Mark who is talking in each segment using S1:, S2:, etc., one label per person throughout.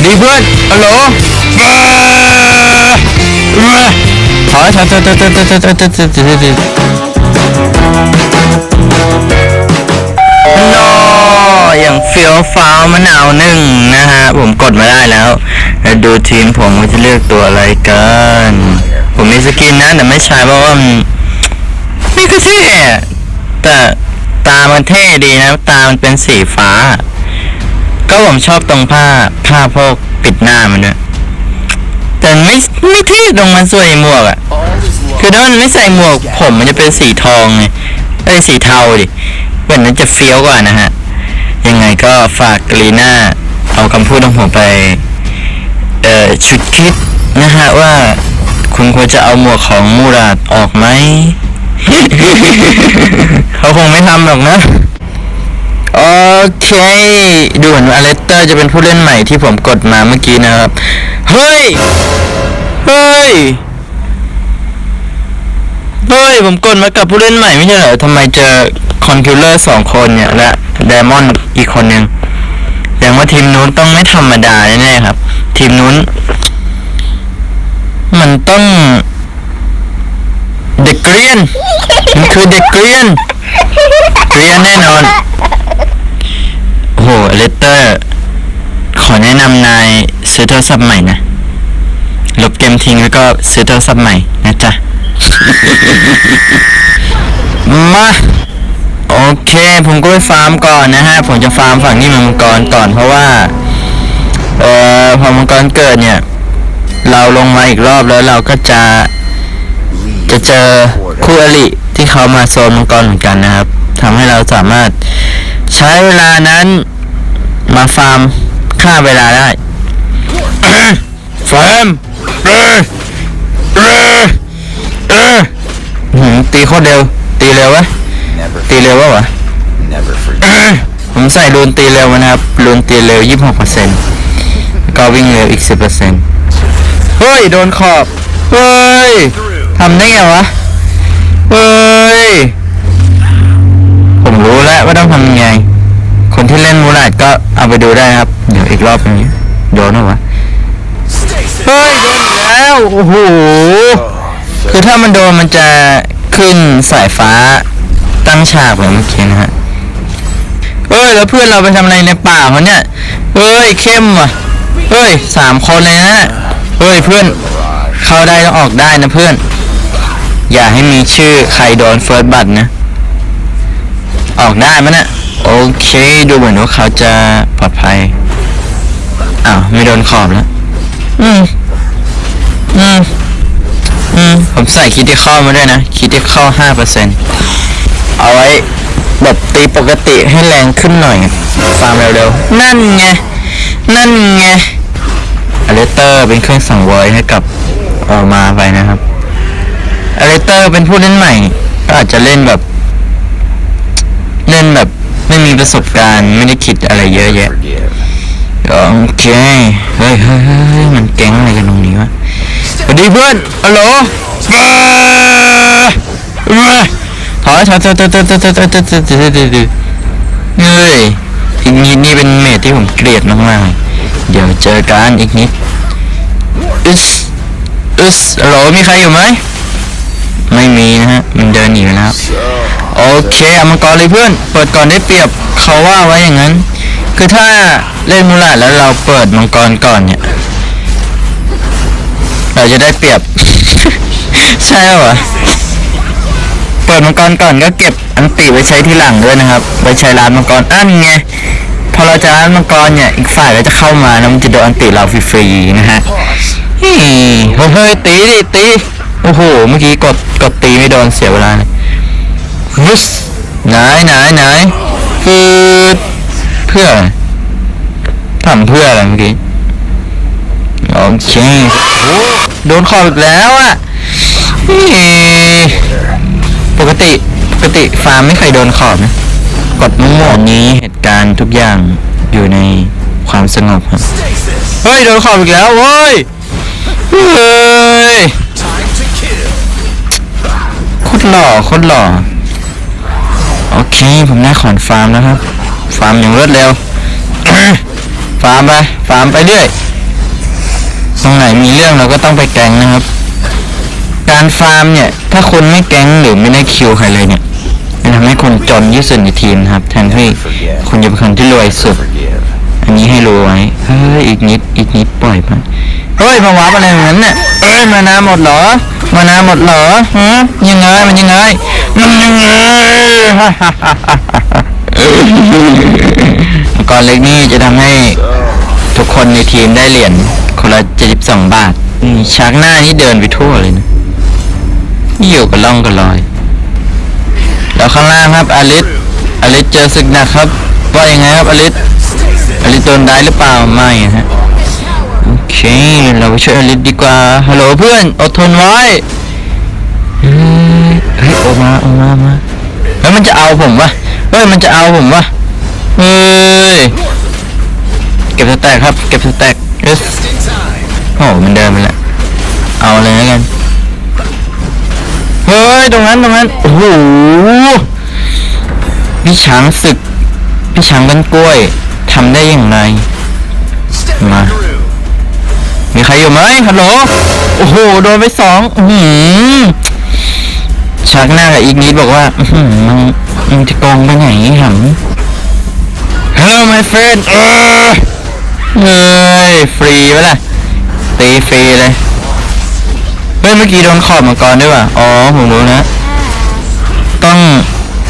S1: วัสดีเพื่อนฮัลโหลถอยถอยถอยถอยถอยถอยถอยถอยถอยถอยโนอย่างเฟี้ยวฟ้าวมะนาวหนึ่งนะฮะ ผมกดมาได้แล้วแล้วดูทีมผมว่าจะเลือกตัวอะไรกัน ผมมีสกินนะแต่ไม่ใช้เพราะว่ามันนี่ก็เท่แต่ตามันเท่ดีนะ ตามันเป็นสีฟ้า ก็ผมชอบตรงผ้าผ้าพวกปิดหน้ามันด้วยแต่ไม่ไม่เท่ตรงมันสวยหมวกอะ่ะคือถ้ามันไม่ใส่หมวก ผมมันจะเป็นสีทองไงเอ้ยสีเทาดิเหมือนมันจะเฟี้ยวกว่านะฮะ ยังไงก็ฝากกรีน่าเอาคำพูดของผมไป เอ่อชุดคิดนะฮะว่าคุณควรจะเอาหมวกของมูราดออกไหม เขาคงไม่ทำหรอกนะ โอเค ดูเหมือนอเลสเตอร์จะเป็นผู้เล่นใหม่ที่ผมกดมาเมื่อกี้นะครับ เฮ้ย เฮ้ย เฮ้ย ผมกดมากับผู้เล่นใหม่ไม่ใช่เหรอทำไมเจอคอนคิวเลอร์สองคนเนี่ยและไดมอนอีกคนหนึ่งแสดงว่าทีมนู้นต้องไม่ธรรมดาแน่ๆครับ ทีมนู้น มันต้องเด็กเกรียน มันคือเด็กเกรียน เกรียนแน่นอน เลตเตอร์ ขอแนะนำนายซื้อโทรศัพท์ใหม่นะ ลบเกมทิ้งแล้วก็ซื้อโทรศัพท์ใหม่นะจ๊ะ มา โอเค ผมก็ไปฟาร์มก่อนนะฮะ ผมจะฟาร์มฝั่งนี้มังกรก่อนเพราะว่า เอ่อ พอมังกรเกิดเนี่ย เราลงมาอีกรอบแล้วเราก็จะ จะเจอคู่อริที่เขามาโซนมังกรเหมือนกันนะครับทำให้เราสามารถใช้เวลานั้น มาฟาร์มฆ่าเวลาได้ฟาร์มเออเออเออหืมตีโคตรเร็ว ตีเร็ววะ
S2: Never,
S1: ตีเร็ววะวะ
S2: never
S1: เอ
S2: forget.
S1: อผมใส่รูนตีเร็วมานะครับรูนตีเร็ว 26%ก็วิ่งเร็วอีก 10%เฮ้ย โดนขอบ เฮ้ย ทำได้ไงวะ เฮ้ย ผมรู้แล้วว่าต้องทำยังไง คนที่เล่นมูลาดก็เอาไปดูได้ครับ เดี๋ยวอีกรอบนึงโดนหรอวะเฮ้ยโดนอีกแล้วโอ้โหคือถ้ามันโดนมันจะขึ้นสายฟ้าตั้งฉากแบบเมื่อกี้นะฮะเฮ้ยแล้วเพื่อนเราไปทำอะไรในป่าเขาเนี่ยเฮ้ยเข้มว่ะเฮ้ยสามคนเลยนะเฮ้ยเพื่อนเข้าได้ต้องออกได้นะเพื่อน อย่าให้มีชื่อใครโดนเฟิร์สบัตนะ ออกได้มั้ยเนะ โอเค ดูเหมือนว่าเขาจะปลอดภัย อ้าว ไม่โดนขอบแล้ว อืม อืม อืม ผมใส่คิดที่เข้ามาด้วยนะ คิดที่เข้าห้าเปอร์เซ็นต์เอาไว้แบบตีปกติให้แรงขึ้นหน่อย ฟาร์มเร็วๆ นั่นไง นั่นไงอเลเตอร์เป็นเครื่องสั่งไวให้กับออกมาไปนะครับอเลเตอร์เป็นผู้เล่นใหม่ ก็อาจจะเล่นแบบ เล่นแบบ ไม่มีประสบการณ์ไม่ได้คิดอะไรเยอะแยะโอเคเฮ้ยเฮ้ยเฮ้ยเฮ้ยมันแก๊งอะไรกันตรงนี้วะสวัสดีเพื่อนฮัลโหลมามาถอยถอยถอยถอยถอยถอยถอยถอยถอยถอยถอยถอยเฮ้ยอีกนิดนี่เป็นเมทที่ผมเกลียดมากๆเดี๋ยวเจอกันอีกนิดอึสอึสฮัลโหลมีใครอยู่ไหมไม่มีนะฮะมันเดินหนีไปแล้ว โอเคเอามังกรเลยเพื่อน เปิดก่อนได้เปรียบเขาว่าไว้อย่างนั้น คือถ้าเล่นมูลาแล้วเราเปิดมังกรก่อนเนี่ย เราจะได้เปรียบ ใช่เหรอเปิดมังกรก่อนก็เก็บอันติไว้ใช้ที่หลังด้วยนะครับไว้ใช้ร้านมังกรอันไงพอเราจะร้านมังกรเนี่ยอีกฝ่ายก็จะเข้ามาแล้วมันจะโดนอันติเราฟรีๆนะฮะเฮ้ยเฮ้ยตีดิตีโอ้โหเมื่อกี้กดกดตีไม่โดนเสียเวลาเลย วุสไหนไหนไหนคือเพื่อทำเพื่ออะไรเมื่อกี้โอเคโอ้โดนขอบอีกแล้วอะปกติปกติฟาร์มไม่เคยโดนขอบนะกดมั่วๆอันนี้เหตุการณ์ทุกอย่างอยู่ในความสงบครับเฮ้ยโดนขอบอีกแล้วเว้ยเฮ้ยโคตรหล่อโคตรหล่อ ผมได้ขอนฟาร์มแล้วครับ ฟาร์มอย่างรวดเร็ว ฟาร์มไป ฟาร์มไปเรื่อย ตรงไหนมีเรื่องเราก็ต้องไปแก๊งนะครับ การฟาร์มเนี่ย ถ้าคนไม่แก๊งหรือไม่ได้คิวใครเลยเนี่ยมันทำให้คนจนที่สุดในทีมครับ แทนที่คุณจะเป็นคนที่รวยสุด อันนี้ให้รู้ไว้ เฮ้ย อีกนิด อีกนิดปล่อยไปเฮ้ยมาวับอะไรอย่างนั้นเนี่ยเอ้ย มานาหมดเหรอ มานาหมดเหรอฮะยังไง มันยังไง มันยังไงมังกรเล็กนี่จะทำให้ทุกคนในทีมได้เหรียญคนละ72 บาทนี่ชักหน้านี่เดินไปทั่วเลยนะนี่อยู่กับล่องกับลอย แล้วข้างล่างครับอลิสอลิสเจอศึกหนักครับว่ายังไงครับอลิสอลิสโดนได้หรือเปล่าไม่ฮะโอเค เราไปช่วยอลิสดีกว่าฮัลโหลเพื่อนอดทนไว้ เฮ้ยออกมาออกมามาแล้วมันจะเอาผมวะเฮ้ยมันจะเอาผมวะเฮ้ยเก็บสแต็กครับเก็บสแต็กเอสโอ้มันเดินไปแล้วเอาเลยแล้วกันเฮ้ยตรงนั้นตรงนั้นโอ้โหพี่ช้างศึกพี่ช้างกันกล้วยทำได้อย่างไรมามีใครอยู่ไหมฮัลโหลโอ้โหโดนไปสองอื้อหือ ชักหน้ากับอีกนิดบอกว่าอืมึงมึงจะโกองไปไหนหำ Hello my friend เออเฮ้ยฟรีไหมล่ะตีฟรีเลยเฮ้ยเมื่อกี้โดนขอบมังกรด้วยว่ะ อ๋อ ผมรู้นะ ต้อง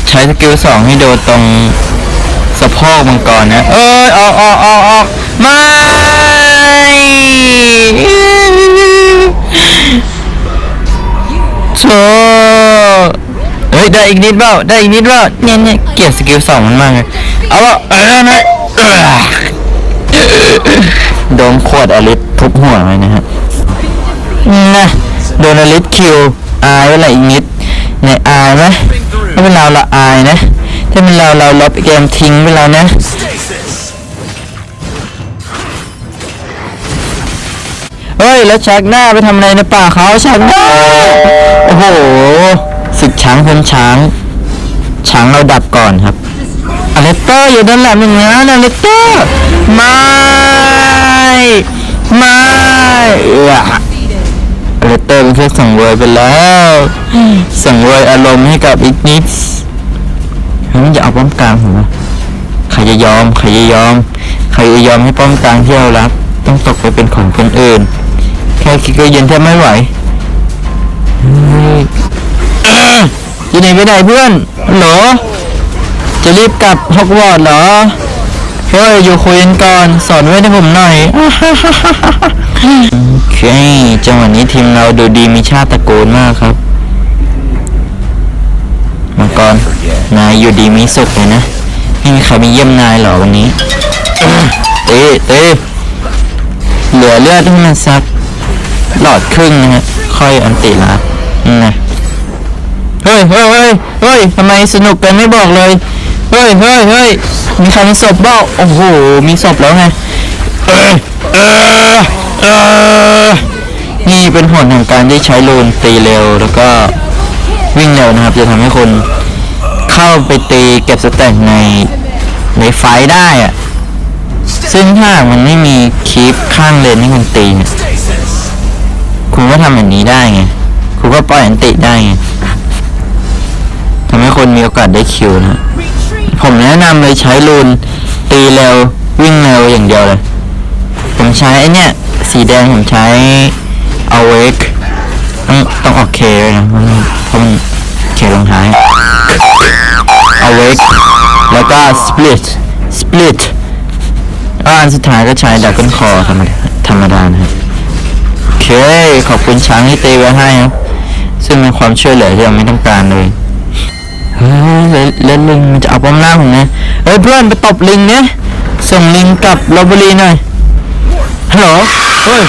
S1: ใช้สกิลสองให้โดนตรงสะโพกมังกรนะ เอ้ย ออกออกออกออกไม่ ได้อีกนิดเปล่าได้อีกนิดเปล่าเนี่ยเนี่ยเกลียดสกิลสองมันมากเลยเอาวะเออนะเออโดนขวดอลิสทุบหัวเลยนะฮะนะโดนอลิสคิวอายไว้ละอีกนิดเนี่ยอายไหมถ้าเป็นเราเราอายนะ ถ้าเป็นเราเราลบเกมทิ้งไปแล้วนะเฮ้ยแล้วชักหน้าไปทำอะไรในป่าเขาชักหน้าโอ้โหศึก ช้างพ้นช้าง ช้างเราดับก่อนครับอเลสเตอร์อยู่ด้านหลังอย่างนั้นอเลสเตอร์ไม่ไม่เอออเลเตอร์เป็นเครื่องสังเวยไปแล้วสังเวยอารมณ์ให้กับอีกนิดเฮ้ยมันจะเอาป้อมกลางผมวะใครจะยอมใครจะยอมใครจะยอมให้ป้อมกลางที่เรารักต้องตกไปเป็นของคนอื่น แค่คิดก็เย็นแทบไม่ไหว เฮ้ยเอ้อจะหนีไปไหนเพื่อนฮัลโหลจะรีบกลับฮอกวอตส์เหรอ เฮ้ย อยู่คุยกันก่อน สอนไว้ให้ผมหน่อย โอเค จังหวะนี้ทีมเราดูดีมีชาติตระกูลมากครับ มังกร นายอยู่ดีมีสุขเลยนะไม่มีใครมาเยี่ยมนายเหรอวันนี้ เต้เต้เหลือเลือดให้มันสัก หลอดครึ่งนะฮะ ค่อยอันติละนะ ฮ้ยเฮ้ยเฮ้ยเฮ้ยทำไมสนุกกันไม่บอกเลย เฮ้ยเฮ้ยเฮ้ยมีใครมีศพเปล่าโอ้โห มีศพแล้วไง เอยเออเออนี่เป็นผลของการที่ใช้ลูนตีเร็วแล้วก็วิ่งเร็วนะครับ จะทำให้คนเข้าไปตีเก็บสแต็กในในไฟได้อะซึ่งถ้ามันไม่มีคีปข้างเลนให้คุณตีเนี่ยคุณก็ทำแบบนี้ได้ไง คุณก็ปล่อยอันติได้ไง คนมีโอกาสได้คิวนะผมแนะนำเลยใช้ลูน ตีเร็ว วิ่งเร็วอย่างเดียวเลย ผมใช้ไอเนี่ย สีแดงผมใช้ awake ต้องต้องออกเคเลยนะเพราะมันเคลงท้าย awake แล้วก็ split split แล้วอันสุดท้ายก็ใช้ double core ธรรมดาธรรมดานะครับโอเค ขอบคุณช้างที่ตีไว้ให้ครับซึ่งเป็นความช่วยเหลือที่เราไม่ต้องการเลย แล้วแล้วลิงมันจะเอาป้อมล่างผมนะเฮ้ยเพื่อนไปตบลิงเนี่ยส่งลิงกลับลบบุรีหน่อยฮัลโหลเฮ้ย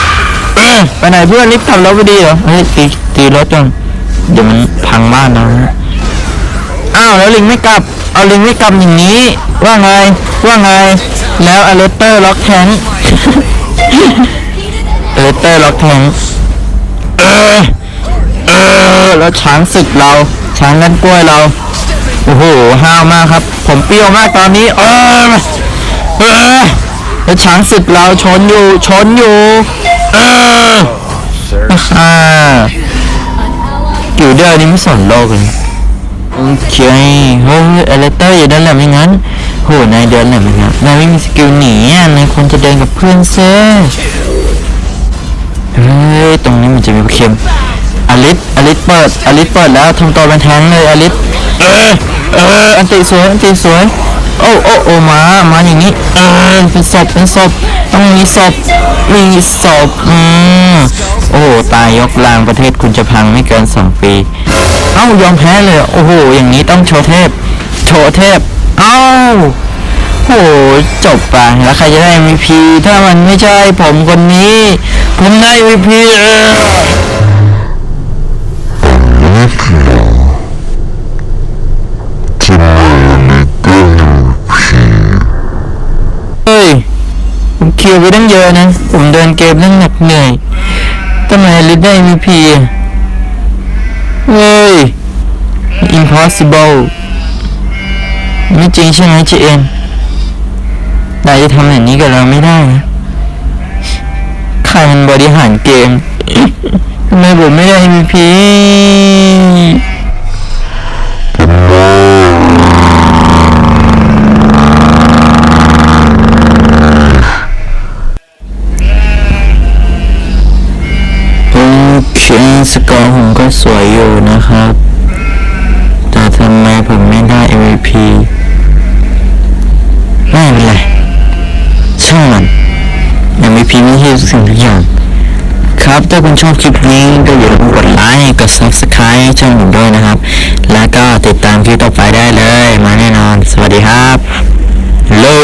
S1: เอ้ยไปไหนเพื่อนรีบกลับลบบุรีเหรอเฮ้ยตีตีรถจนเดี๋ยวมันพังบ้านนะอ้าวแล้วลิงไม่กลับเอาลิงไม่กลับอย่างนี้ ว่าไงว่าไงแล้วอเลสเตอร์ล็อกแทงอเลสเตอร์ล็อกแทงเออเออแล้วช้างศึกเราช้างกันกล้วยเรา โอ้โหห้าวมากครับ ผมเปรี้ยวมากตอนนี้ เออเออแล้วช้างศึกเราชนอยู่ชนอยู่เออ
S2: Sir.
S1: อ่ากิวเดอร์นี่ไม่สนโลกเลยโอเคเฮ้ยอเลเตอร์อย่าเดินแหลมอย่างนั้นโหนายเดินแหลมอย่างนั้นนายไม่มีสกิลหนีอะนายควรจะเดินกับเพื่อนเซ่เฮ้ยตรงนี้มันจะมีเข็ม อลิสอลิสเปิดอลิสเปิดแล้วทำตัวเป็นแทงเลยอลิสเออเอออันติสวยอันติสวยโอ้โอ้โอ้มามาอย่างนี้เออเป็นศพเป็นศพต้องมีศพมีศพอืมโอ้โหตายยกลางประเทศคุณจะพังไม่เกินสองปี เอ้ายอมแพ้เลยโอ้โหอย่างนี้ต้องโชว์เทพ โชว์เทพ เอ้าโหจบไปแล้วใครจะได้ MVP ถ้ามันไม่ใช่ผมคนนี้ ผมได้ MVP เออ คลียร์ไปตั้งเยอะนะ ผมเดินเกมตั้งหนักเหนื่อยทำไมลิดได้ MVP อะเฮ้ย impossible ไม่จริงใช่ไหมจีเอ็นนายจะทำแบบนี้กับเราไม่ได้นะใครมันบริหารเกมทำไมผมไม่ได้ MVP เคสกอร์ผมก็สวยอยู่นะครับ แต่ทำไมผมไม่ได้ MVP ไม่เป็นไรช่างมัน MVP ไม่ใช่สิ่งทุกอย่าง ครับถ้าคุณชอบคลิปนี้ก็อย่าลืมกดไลค์กด Subscribe ช่องผมด้วยนะครับ แล้วก็ติดตามคลิปต่อไปได้เลย มาแน่นอน สวัสดีครับ Hello